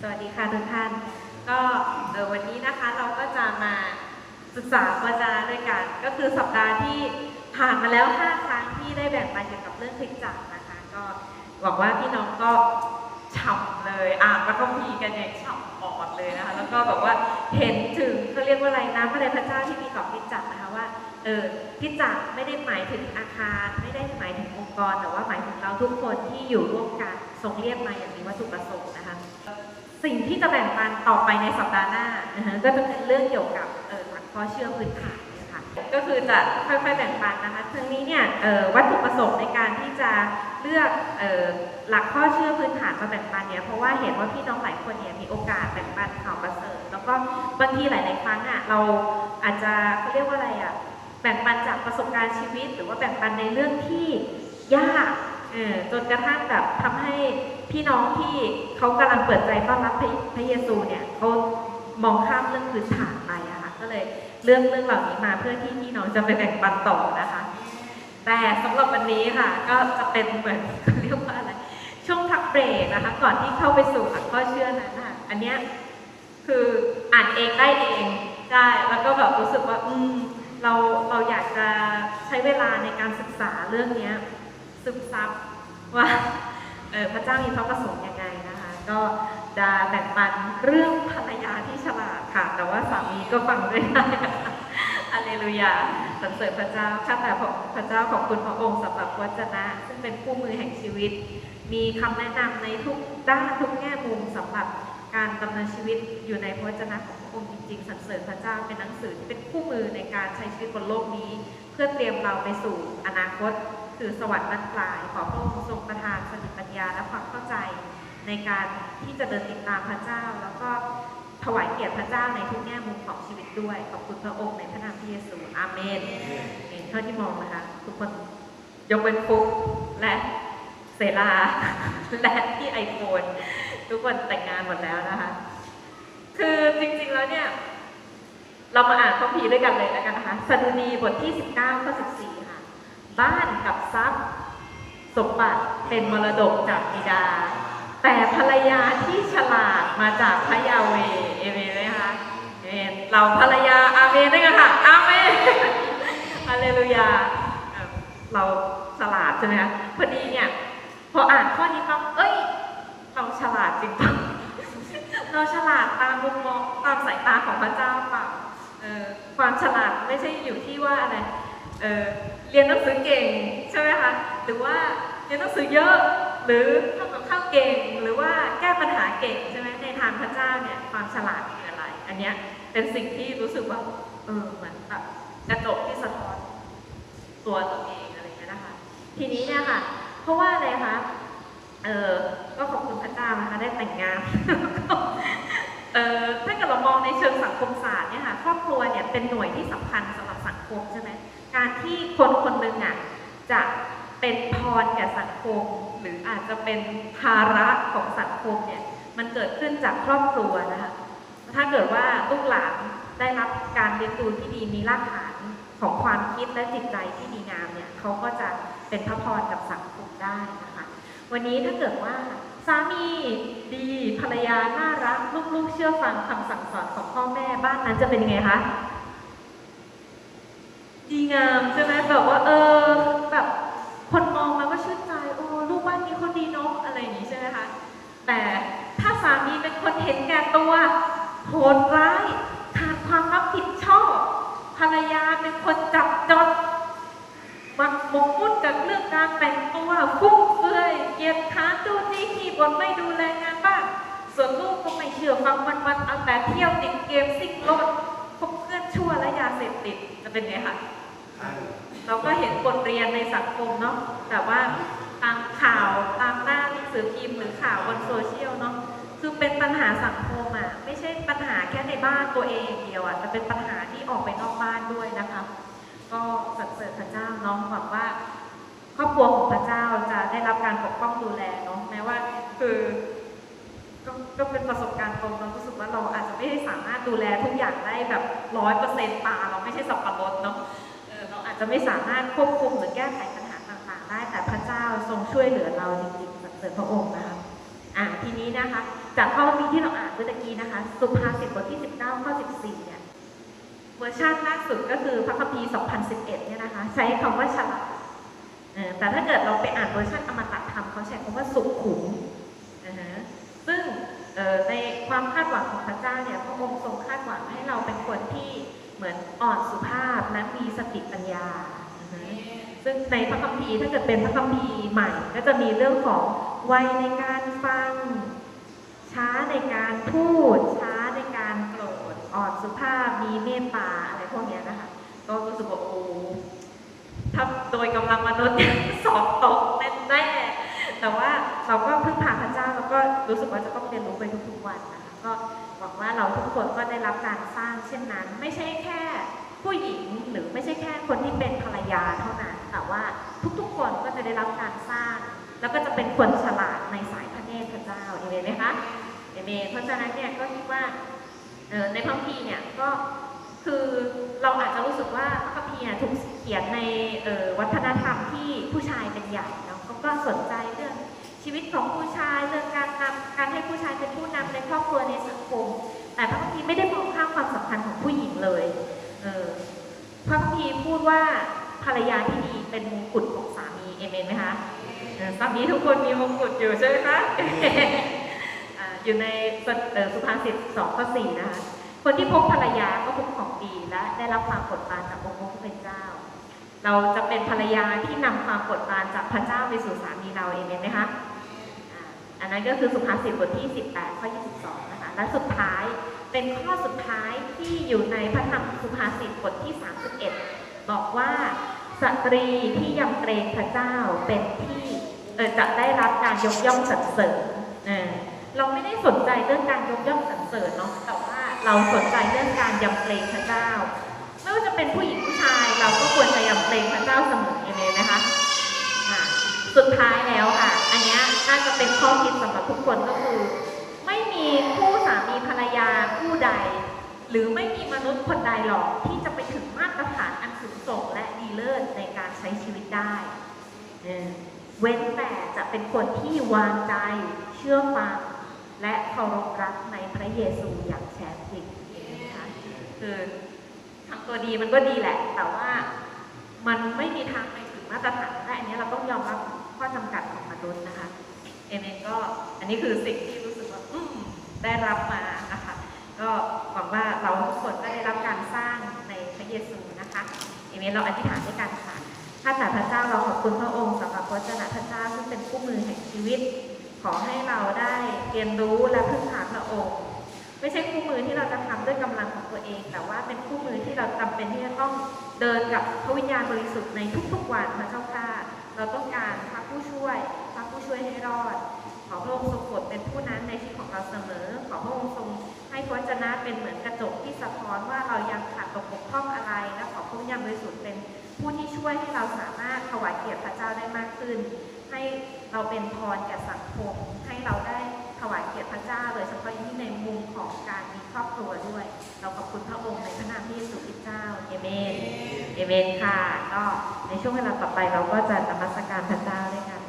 สวัสดีค่ะทุกท่าน ก็วันนี้นะคะเราก็จะมาศึกษาวจนะด้วยกัน ก็คือสัปดาห์ที่ผ่านมาแล้ว 5 ครั้งที่ได้แบ่งปันเกี่ยวกับเรื่องคริสตจักรนะคะ ก็หวังว่าพี่น้องก็ฉ่ำเลยอ่านแล้วก็มีกันอย่างฉ่ำปอดเลยนะคะ แล้วก็แบบว่าเห็นถึงเขาเรียกว่าอะไรนะพระเดชพระเจ้าที่มีต่อคริสตจักรนะคะว่าเออคริจักไม่ได้หมายถึงอาคาร ไม่ได้หมายถึงองค์กร แต่ว่าหมายถึงเราทุกคนที่อยู่ร่วมกันทรงเรียกมาอย่างมีวัตถุประสงค์นะคะ สิ่งที่จะแบ่งปันต่อไปในสัปดาห์หน้าก็จะเป็นเรื่องเกี่ยวกับหลักข้อเชื่อพื้นฐานนะคะก็คือจะค่อยๆแบ่งปันนะคะทั้งนี้เนี่ยวัตถุประสงค์ในการที่จะเลือกหลักข้อเชื่อพื้นฐานมาแบ่งปันเนี่ยเพราะว่าเห็นว่าพี่น้องหลายคนเนี่ยมีโอกาสแบ่งปันข่าวประเสริฐแล้วก็บางทีหลาย ๆ ครั้งอะเราอาจจะเขาเรียกว่าอะไรอะแบ่งปันจากประสบการณ์ชีวิต หรือว่าแบ่งปันในเรื่องที่ยาก จนกระทั่งแบบทำให้พี่น้องที่เขากำลังเปิดใจต้อนรับพระพระเยซูเนี่ยเขามองข้ามเรื่องพื้นฐานไปอะค่ะก็เลยเรื่องเรื่องเหล่านี้มาเพื่อที่พี่น้องจะไปแบ่งปันต่อนะคะ แต่สำหรับวันนี้ค่ะ ก็จะเป็นเหมือนเรียกว่าอะไรช่วงพักเบรกนะคะ ก่อนที่เข้าไปสู่หลักข้อเชื่อนั้นนะคะอันเนี้ยคืออ่านเองได้เองได้แล้วก็แบบรู้สึกว่า อืมเราเราอยากจะใช้เวลาในการศึกษาเรื่องเนี้ย ซึมซับว่าพระเจ้ามีพระประสงค์ยังไงนะคะ ก็จะแบ่งปันเรื่องภรรยาที่ฉลาดค่ะ แต่ว่าสามีก็ฟังด้วยได้นะคะอเลลูยาสรรเสริญพระเจ้าข้าแต่พระเจ้าขอบคุณพระองค์สำหรับวจนะ ซึ่งเป็นคู่มือแห่งชีวิต มีคำแนะนำในทุกด้านทุกแง่มุมสำหรับการดำเนินชีวิตอยู่ในพระวจนะของพระองค์จริงๆสรรเสริญพระเจ้าเป็นหนังสือที่เป็นคู่มือในการใช้ชีวิตบนโลกนี้ เพื่อเตรียมเราไปสู่อนาคต คือสวรรค์บรรปลาย ขอพระองค์ทรงประทานสติปัญญาและความเข้าใจในการที่จะเดินติดตามพระเจ้า แล้วก็ถวายเกียรติพระเจ้าในทุกแง่มุมของชีวิตด้วย ขอบคุณพระองค์ในพระนามพระเยซูอาเมนเห็นเท่าที่มองนะคะ ทุกคนยกเว้นฟุกและเสลาและที่ไอโฟนทุกคนแต่งงานหมดแล้วนะคะ คือจริงๆแล้วเนี่ย เรามาอ่านพระพีร์ด้วยกันเลยแล้วกันนะคะสดุดีบทที่ 19ข้อ14ค่ บ้านกับทรัพย์ สมบัติเป็นมรดกจากบิดา แต่ภรรยาที่ฉลาดมาจากพระยาเวเอเมนไหมคะเอเมนเราภรรยาอาเมนด้วยกันค่ะอาเมนฮาเลลูยาเราฉลาดใช่ไหมคะพอดีเนี่ยพออ่านข้อนี้ปั๊บเอ้ย เราฉลาดจริงจังเราฉลาดตามมุมมองตามสายตาของพระเจ้าปล่าเออความฉลาดไม่ใช่อยู่ที่ว่าอะไร เออเรียนหนังสือเก่งใช่ไหมคะ หรือว่าเรียนหนังสือเยอะหรือทำกับข้าวเก่งหรือว่าแก้ปัญหาเก่งใช่ไหมในทางพระเจ้าเนี่ยความฉลาดคืออะไร อันเนี้ยเป็นสิ่งที่รู้สึกว่าเออเหมือนแบบกระจกที่สะท้อนตัวตัวเองอะไรอย่างเงี้ยนะคะ ทีนี้เนี่ยค่ะ เพราะว่าอะไรคะเออก็ขอบคุณพระเจ้านะคะได้แต่งงานเออถ้า เรามองในเชิงสังคมศาสตร์เนี่ยค่ะครอบครัวเนี่ยเป็นหน่วยที่สำคัญสำหรับสังคมใช่ไหมการที่คนคนหนึ่งอะจะเป็นพรแก่สังคม หรืออาจจะเป็นภาระของสังคมเนี่ยมันเกิดขึ้นจากครอบครัวนะคะถ้าเกิดว่าลูกหลานได้รับการเลี้ยงดูที่ดีมีรากฐานของความคิดและจิตใจที่ดีงามเนี่ยเขาก็จะเป็นพระพรกับสังคมได้นะคะวันนี้ถ้าเกิดว่า สามีดีภรรยาน่ารักลูกๆเชื่อฟังคำสั่งสอนของพ่อแม่บ้านนั้นจะเป็นยังไงคะดีงามใช่ไหมแบบว่าเออแบบคนมองมาก็ชื่นใจโอ้ลูกบ้านนี้คนดีเนาะอะไรอย่างนี้ใช่ไหมคะแต่ถ้าสามีเป็นคนเห็นแก่ตัวโหดร้ายขาดความรับผิดชอบภรรยาเป็นคนจับจด มันหมกมุ่นกับเรื่องการแต่งตัวฟุ่มเฟือยเกียจค้านดูจี้ขี้บนไม่ดูแลงานบ้านส่วนลูกก็ไม่เชื่อฟังวันวันๆเอาแต่เที่ยวติดเกมซิ่งรถพบเพื่อนชั่วและยาเสพติดจะเป็นไงคะเราก็เห็นบทเรียนในสังคมเนาะแต่ว่าตามข่าวตามหน้าหนังสือพิมพ์หรือข่าวบนโซเชียลเนาะคือเป็นปัญหาสังคมอะไม่ใช่ปัญหาแค่ในบ้านตัวเองอย่างเดียวอะแต่เป็นปัญหาที่ออกไปนอกบ้านด้วยนะคะ ก็สรรเสริญพระเจ้าน้องหวังว่าครอบครัวของพระเจ้าจะได้รับการปกป้องดูแลเนาะแม้ว่าคือก็ก็เป็นประสบการณ์ตรงเรารู้สึกว่าเราอาจจะไม่ได้สามารถดูแลทุกอย่างได้แบบร้อยเปอร์เซ็นต์ตาเราไม่ใช่สับปะรดเนาะเราอาจจะไม่สามารถควบคุมหรือแก้ไขปัญหาต่างๆ ได้แต่พระเจ้าทรงช่วยเหลือเราจริงๆสรรเสริญพระองค์นะคะอะทีนี้นะคะ จากข้อมีที่เราอ่านเมื่อกี้นะคะ สุภาษิตบทที่ 19ข้อ14เนี่ย เวอร์ชันล่าสุดก็คือพระคัมภีร์ 2011 เนี่ยนะคะ ใช้คำว่าฉลาดเออแต่ถ้าเกิดเราไปอ่านเวอร์ชันอมตะธรรมเขาใช้คำว่าสุขุมอ่าฮะซึ่งเอ่อในความคาดหวังของพระเจ้าเนี่ยพระองค์ทรงคาดหวังให้เราเป็นคนที่เหมือนอ่อนสุภาพและมีสติปัญญาอือฮึซึ่งในพระคัมภีร์ถ้าเกิดเป็นพระคัมภีร์ใหม่ ก็จะมีเรื่องของวัยในการฟัง ช้าในการพูดช้าในการโกรธ อ่อนสุภาพมีเมตตาอะไรพวกนี้นะคะ ก็รู้สึกว่าโอ้ถ้าโดยกำลังมนุษย์สอบตกแน่ๆแต่ว่าเราก็พึ่งพาพระเจ้าแล้วก็รู้สึกว่าจะต้องเรียนรู้ไปทุกๆวันนะคะก็หวังว่าเราทุกคนก็ได้รับการสร้างเช่นนั้น ไม่ใช่แค่ผู้หญิงหรือไม่ใช่แค่คนที่เป็นภรรยาเท่านั้น แต่ว่าทุกๆคนก็จะได้รับการสร้าง แล้วก็จะเป็นคนฉลาดในสายพระเนตรพระเจ้าเอเมนไหมคะเอเมนเพราะฉะนั้นเนี่ยก็คิดว่า ในพระคัมภีเนี่ยก็คือเราอาจจะรู้สึกว่าพระคัมภีเนี่ยถูกเขียนในออวัฒนธรรมที่ผู้ชายเป็นใหญ่เนาะเขาก็สนใจเรื่องชีวิตของผู้ชายเรื่องการนำการให้ผู้ชายเป็นผู้นำในครอบครัวในสังคม แต่พระคัมภีไม่ได้มองข้ามความสำคัญของผู้หญิงเลยเออพระคัมภีพูดว่าภรรยาที่ดีเป็นมงกุฎของสามีเอเมนไหมคะสามีทุกคนมีมงกุฎอยู่ใช่ไหมคะ อยู่ในสุภาษิตสองข้อสี่นะคะ คนที่พบภรรยาก็พบของดีและได้รับความโปรดปรานจากองค์พระผู้เป็นเจ้า เราจะเป็นภรรยาที่นำความโปรดปรานจากพระเจ้าไปสู่สามีเราเองไหมคะอันนั้นก็คือสุภาษิตบทที่ 18 ข้อ 22 นะคะ และสุดท้ายเป็นข้อสุดท้ายที่อยู่ในพระธรรมสุภาษิตบทที่ 31 บอกว่าสตรีที่ยำเกรงพระเจ้าเป็นที่จะได้รับการยกย่องสรรเสริญ เราไม่ได้สนใจเรื่องการยกย่องสรรเสริญเนาะแต่ว่าเราสนใจเรื่องการยำเกรงพระเจ้า ไม่ว่าจะเป็นผู้หญิงผู้ชาย เราก็ควรจะยำเกรงพระเจ้าเสมอยังไงนะคะสุดท้ายแล้วค่ะ อันนี้น่าจะเป็นข้อคิดสำหรับทุกคนก็คือ ไม่มีคู่สามีภรรยาคู่ใด หรือไม่มีมนุษย์คนใดหรอกที่จะไปถึงมาตรฐานอันสูงส่งและดีเลิศในการใช้ชีวิตได้ เว้นแต่จะเป็นคนที่วางใจเชื่อฟัง และเคารพรักในพระเยซูอย่างแท้จริงนไหมคะคือทำตัวดีมันก็ดีแหละ แต่ว่ามันไม่มีทางไปถึงมาตรฐานและอันนี้เราต้องยอมรับข้อจำกัดของมนุษย์นะคะ เอเมนก็อันนี้คือสิ่งที่รู้สึกว่าอืมได้รับมานะคะ ก็หวังว่าเราทุกคนก็ได้รับการสร้างในพระเยซูนะคะ เอเมนเราอธิษฐานด้วยกันค่ะข้าแต่พระเจ้าเราขอบคุณพระองค์สำหรับพระเจ้าพระเจ้าซึ่งเป็นคู่มือแห่งชีวิต ขอให้เราได้เรียนรู้และพึ่งพาพระองค์ ไม่ใช่คู่มือที่เราจะทำด้วยกำลังของตัวเอง แต่ว่าเป็นคู่มือที่เราจำเป็นที่จะต้องเดินกับพระวิญญาณบริสุทธิ์ในทุกๆวันพระเจ้าค่ะเราต้องการพระผู้ช่วยพระผู้ช่วยให้รอด ขอพระองค์ทรงโปรดเป็นผู้นั้นในชีวิตของเราเสมอ ขอพระองค์ทรงให้พระวจนะเป็นเหมือนกระจกที่สะท้อนว่าเรายังขาดตกบกพร่องอะไร และขอพระวิญญาณบริสุทธิ์เป็นผู้ที่ช่วยให้เราสามารถถวายเกียรติพระเจ้าได้มากขึ้น ให้เราเป็นพรแก่สังคม ให้เราได้ถวายเกียรติพระเจ้าโดยเฉพาะยิ่งในมุมของการมีครอบครัวด้วย เราขอบคุณพระองค์ในพระนามที่เยซูคริสต์เจ้าเอเมนเอเมนค่ะ ก็ในช่วงเวลาต่อไปเราก็จะนมัสการพระเจ้าด้วยกัน